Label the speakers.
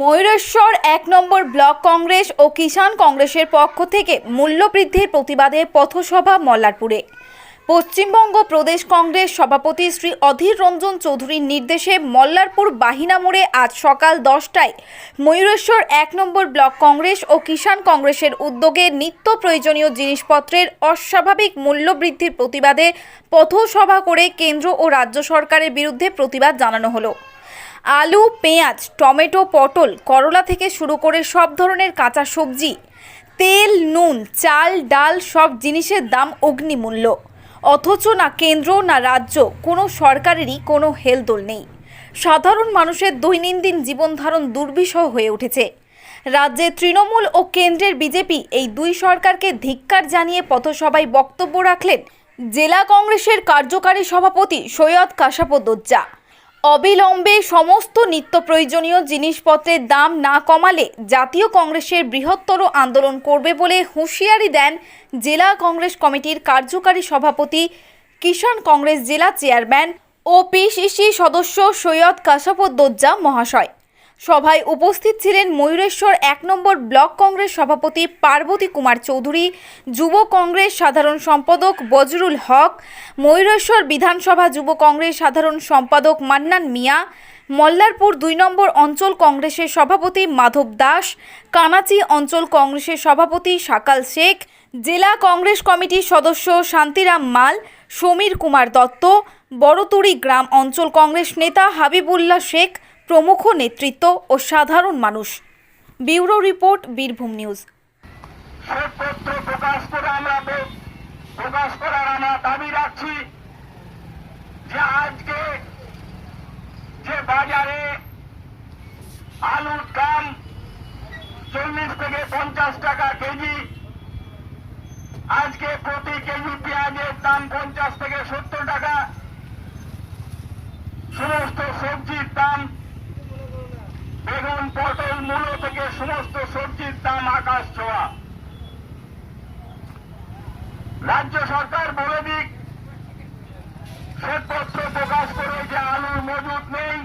Speaker 1: ময়ূরেশ্বর এক নম্বর ব্লক কংগ্রেস ও কিষাণ কংগ্রেসের পক্ষ থেকে মূল্যবৃদ্ধির প্রতিবাদে পথসভা মল্লারপুরে। পশ্চিমবঙ্গ প্রদেশ কংগ্রেস সভাপতি শ্রী অধীর রঞ্জন চৌধুরীর নির্দেশে মল্লারপুর বাহিনা মোড়ে আজ সকাল দশটায় ময়ূরেশ্বর এক নম্বর ব্লক কংগ্রেস ও কিষাণ কংগ্রেসের উদ্যোগে নিত্য প্রয়োজনীয় জিনিসপত্রের অস্বাভাবিক মূল্যবৃদ্ধির প্রতিবাদে পথসভা করে কেন্দ্র ও রাজ্য সরকারের বিরুদ্ধে প্রতিবাদ জানানো হলো। আলু, পেঁয়াজ, টমেটো, পটল, করলা থেকে শুরু করে সব ধরনের কাঁচা সবজি, তেল, নুন, চাল, ডাল সব জিনিসের দাম অগ্নিমূল্য। অথচ না কেন্দ্র, না রাজ্য, কোনো সরকারেরই কোনো হেলদোল নেই। সাধারণ মানুষের দৈনন্দিন জীবনধারণ দুর্বিষহ হয়ে উঠেছে। রাজ্যে তৃণমূল ও কেন্দ্রের বিজেপি এই দুই সরকারকে ধিক্কার জানিয়ে পথসভায় বক্তব্য রাখলেন জেলা কংগ্রেসের কার্যকারী সভাপতি সৈয়দ কাশাপদোজ্জা অবিলম্বে সমস্ত নিত্য প্রয়োজনীয় জিনিসপত্রের দাম না কমালে জাতীয় কংগ্রেসের বৃহত্তর আন্দোলন করবে বলে হুঁশিয়ারি দেন জেলা কংগ্রেস কমিটির কার্যকারী সভাপতি, কিষাণ কংগ্রেস জেলা চেয়ারম্যান ও পিসিসি সদস্য সৈয়দ কাশাপদ্দোজ্জা মহাশয়। সভায় উপস্থিত ছিলেন ময়ূরেশ্বর এক নম্বর ব্লক কংগ্রেস সভাপতি পার্বতী কুমার চৌধুরী, যুব কংগ্রেস সাধারণ সম্পাদক বজরুল হক, ময়ূরেশ্বর বিধানসভা যুব কংগ্রেস সাধারণ সম্পাদক মান্নান মিয়া, মল্লারপুর দুই নম্বর অঞ্চল কংগ্রেসের সভাপতি মাধব দাস, কানাচি অঞ্চল কংগ্রেসের সভাপতি সাকাল শেখ, জেলা কংগ্রেস কমিটির সদস্য শান্তিরাম মাল, সমীর কুমার দত্ত, বড়তুড়ি গ্রাম অঞ্চল কংগ্রেস নেতা হাবিবুল্লাহ শেখ প্রমুখ নেতৃত্ব ও সাধারণ মানুষ। Bureau report, Birbhum news.
Speaker 2: শ্বেতপত্র প্রকাশ করে প্রকাশ করার আমরা দাবি রাখছি যে আজকে যে বাজারে আলুর দাম চল্লিশ থেকে পঞ্চাশ টাকা কেজি, আজকে প্রতি কেজি পেঁয়াজের দাম পঞ্চাশ থেকে সত্তর টাকা। সমস্ত সবজির দাম পটল মূল থেকে সমস্ত সবজির দাম আকাশ ছোঁয়া। রাজ্য সরকার বলে দিক, শ্বেতপত্র প্রকাশ করে যে আলুর মজুদ নেই